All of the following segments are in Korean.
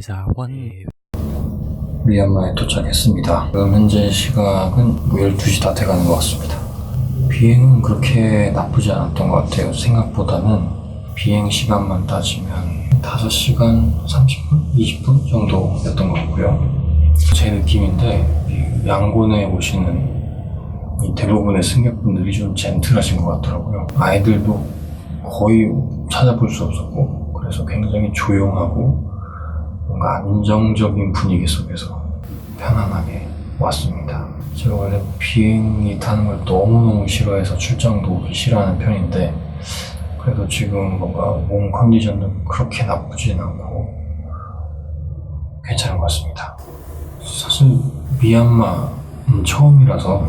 사원 미얀마에 도착했습니다. 지금 현재 시각은 12시 다 돼가는 것 같습니다. 비행은 그렇게 나쁘지 않았던 것 같아요. 생각보다는 비행 시간만 따지면 5시간 30분? 20분 정도였던 것 같고요. 제 느낌인데 이 양곤에 오시는 이 대부분의 승객분들이 좀 젠틀하신 것 같더라고요. 아이들도 거의 찾아볼 수 없었고 그래서 굉장히 조용하고 뭔가 안정적인 분위기 속에서 편안하게 왔습니다. 제가 원래 비행기 타는 걸 너무너무 싫어해서 출장도 싫어하는 편인데 그래도 지금 뭔가 몸 컨디션도 그렇게 나쁘진 않고 괜찮은 것 같습니다. 사실 미얀마는 처음이라서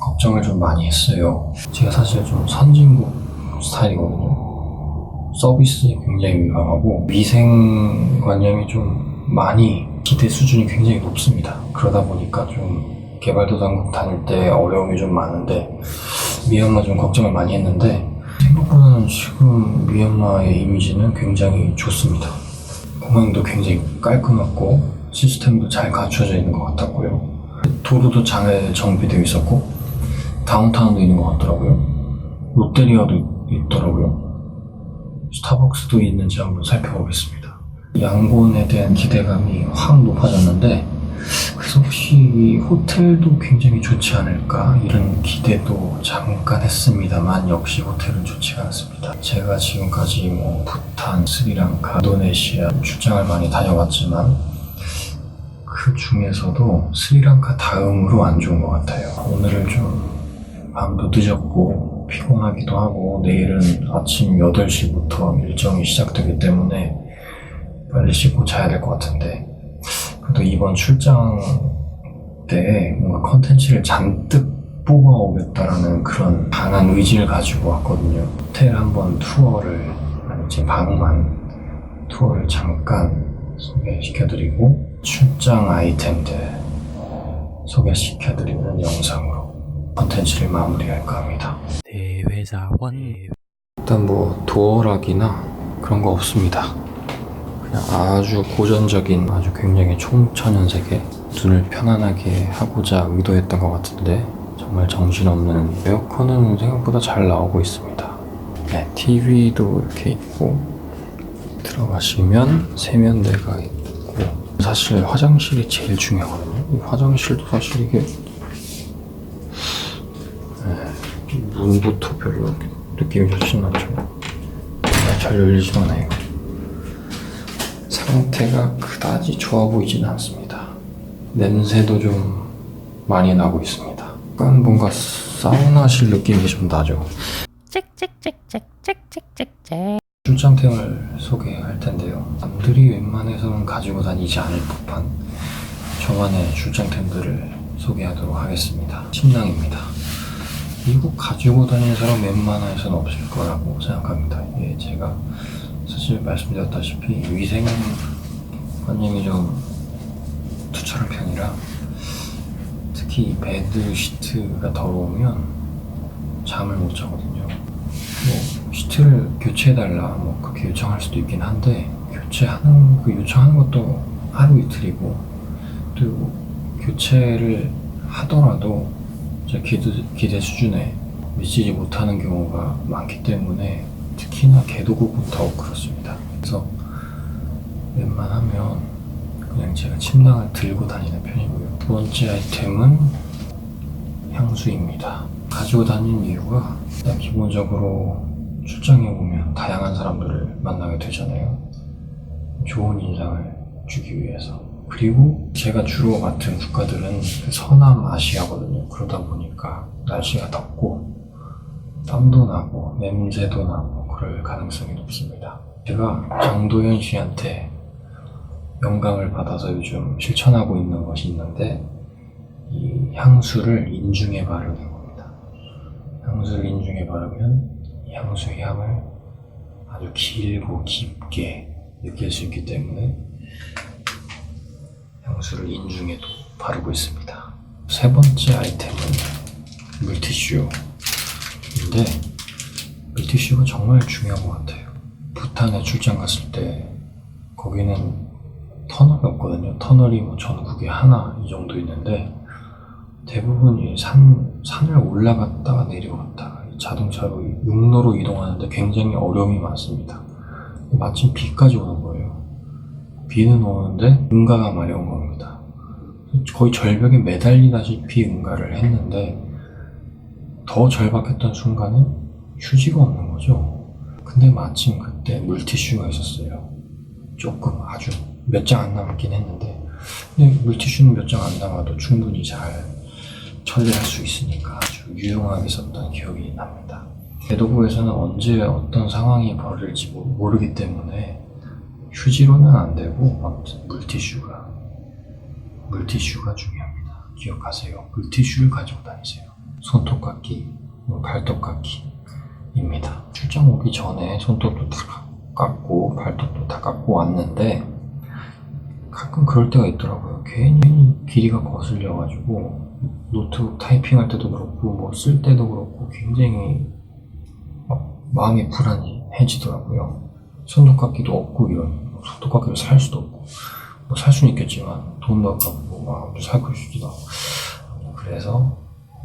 걱정을 좀 많이 했어요. 제가 사실 좀 선진국 스타일이거든요. 서비스에 굉장히 민감하고 위생관념이 좀 많이 기대 수준이 굉장히 높습니다. 그러다 보니까 좀 개발도상국 다닐 때 어려움이 좀 많은데 미얀마 좀 걱정을 많이 했는데 생각보다는 지금 미얀마의 이미지는 굉장히 좋습니다. 공항도 굉장히 깔끔하고 시스템도 잘 갖춰져 있는 것 같았고요. 도로도 잘 정비되어 있었고 다운타운도 있는 것 같더라고요. 롯데리아도 있더라고요. 스타벅스도 있는지 한번 살펴보겠습니다. 양곤에 대한 기대감이 확 높아졌는데 그래서 혹시 이 호텔도 굉장히 좋지 않을까 이런 기대도 잠깐 했습니다만 역시 호텔은 좋지가 않습니다. 제가 지금까지 뭐 부탄, 스리랑카, 인도네시아 출장을 많이 다녀왔지만 그 중에서도 스리랑카 다음으로 안 좋은 것 같아요. 오늘은 좀 밤도 늦었고 피곤하기도 하고 내일은 아침 8시부터 일정이 시작되기 때문에 빨리 씻고 자야 될 것 같은데 그래도 이번 출장 때 뭔가 컨텐츠를 잔뜩 뽑아오겠다라는 그런 강한 의지를 가지고 왔거든요. 호텔 한번 투어를 아니 제 방만 투어를 잠깐 소개시켜드리고 출장 아이템들 소개시켜드리는 영상으로 컨텐츠를 마무리할까 합니다. 대회사원 일단 뭐 도어락이나 그런 거 없습니다. 그냥 아주 고전적인 아주 굉장히 총천연색의 눈을 편안하게 하고자 의도했던 것 같은데 정말 정신없는 에어컨은 생각보다 잘 나오고 있습니다. 네, TV도 이렇게 있고 들어가시면 세면대가 있고 사실 화장실이 제일 중요하거든요. 이 화장실도 사실 이게 물부터 별로 느낌이 좋진 않죠. 아, 잘 열리지만 해요. 상태가 그다지 좋아 보이지는 않습니다. 냄새도 좀 많이 나고 있습니다. 약간 뭔가 사우나실 느낌이 좀 나죠. 짹짹짹짹짹짹짹 출장템을 소개할 텐데요. 남들이 웬만해서는 가지고 다니지 않을 법한 저만의 출장템들을 소개하도록 하겠습니다. 침낭입니다. 이거 가지고 다니는 사람 웬만해서는 없을 거라고 생각합니다. 이게 제가 사실 말씀드렸다시피 위생 관념이 좀 투철한 편이라 특히 베드 시트가 더러우면 잠을 못 자거든요. 뭐 시트를 교체해달라 뭐 그렇게 요청할 수도 있긴 한데 교체하는 그 요청하는 것도 하루 이틀이고 또 교체를 하더라도 제 기대, 기대 수준에 미치지 못하는 경우가 많기 때문에 특히나 개도국은 더욱 그렇습니다. 그래서 웬만하면 그냥 제가 침낭을 들고 다니는 편이고요. 두 번째 아이템은 향수입니다. 가지고 다니는 이유가 일단 기본적으로 출장에 오면 다양한 사람들을 만나게 되잖아요. 좋은 인상을 주기 위해서. 그리고 제가 주로 맡은 국가들은 서남 아시아거든요. 그러다 보니까 날씨가 덥고 땀도 나고 냄새도 나고 그럴 가능성이 높습니다. 제가 정도현 씨한테 영감을 받아서 요즘 실천하고 있는 것이 있는데 이 향수를 인중에 바르는 겁니다. 향수를 인중에 바르면 이 향수의 향을 아주 길고 깊게 느낄 수 있기 때문에 향수를 인중에도 바르고 있습니다. 세 번째 아이템은 물티슈인데 물티슈가 정말 중요한 것 같아요. 부탄에 출장 갔을 때 거기는 터널이 없거든요. 터널이 뭐 전국에 하나 이 정도 있는데 대부분 이 산, 산을 올라갔다가 내려갔다가 자동차로 육로로 이동하는데 굉장히 어려움이 많습니다. 마침 비까지 오는 거예요. 비는 오는데 마려운 겁니다. 거의 절벽에 매달리다시피 응가를 했는데 더 절박했던 순간은 휴지가 없는 거죠. 근데 마침 그때 물티슈가 있었어요. 조금 아주 몇 장 안 남긴 했는데 근데 물티슈는 몇 장 안 남아도 충분히 잘 처리할 수 있으니까 아주 유용하게 썼던 기억이 납니다. 대도구에서는 언제 어떤 상황이 벌어질지 모- 모르기 때문에 휴지로는 안 되고 물티슈가 물티슈가 중요합니다. 기억하세요. 물티슈를 가지고 다니세요. 손톱깎이, 뭐 발톱깎이입니다. 출장 오기 전에 손톱도 다 깎고 발톱도 다 깎고 왔는데 가끔 그럴 때가 있더라고요. 괜히 길이가 거슬려가지고 노트북 타이핑할 때도 그렇고 뭐 쓸 때도 그렇고 굉장히 막 마음이 불안해지더라고요. 손톱깎이도 없고 이런 손톱깎이를 살 수도 없고 뭐 살 수는 있겠지만 돈도 아깝고 막 살고 싶지도 않고 그래서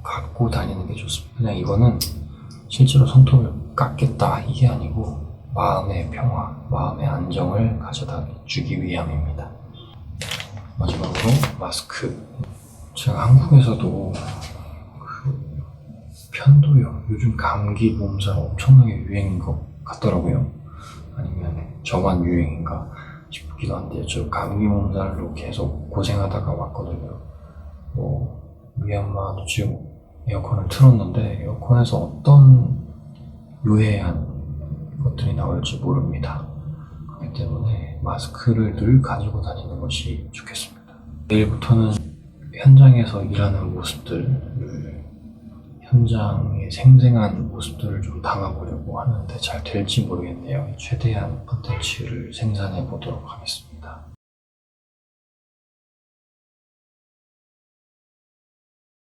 갖고 다니는 게 좋습니다. 그냥 이거는 실제로 손톱을 깎겠다 이게 아니고 마음의 평화, 마음의 안정을 가져다 주기 위함입니다. 마지막으로 마스크. 제가 한국에서도 그 편도염, 요즘 감기 몸살 엄청나게 유행인 것 같더라고요. 아니면 저만 유행인가 싶기도 한데 저 감기 몸살로 계속 고생하다가 왔거든요. 뭐 미얀마도 지금 에어컨을 틀었는데 에어컨에서 어떤 유해한 것들이 나올지 모릅니다. 그렇기 때문에 마스크를 늘 가지고 다니는 것이 좋겠습니다. 내일부터는 현장에서 일하는 모습들을 현장의 생생한 모습들을 좀 담아보려고 하는데 잘 될지 모르겠네요. 최대한 컨텐츠를 생산해 보도록 하겠습니다.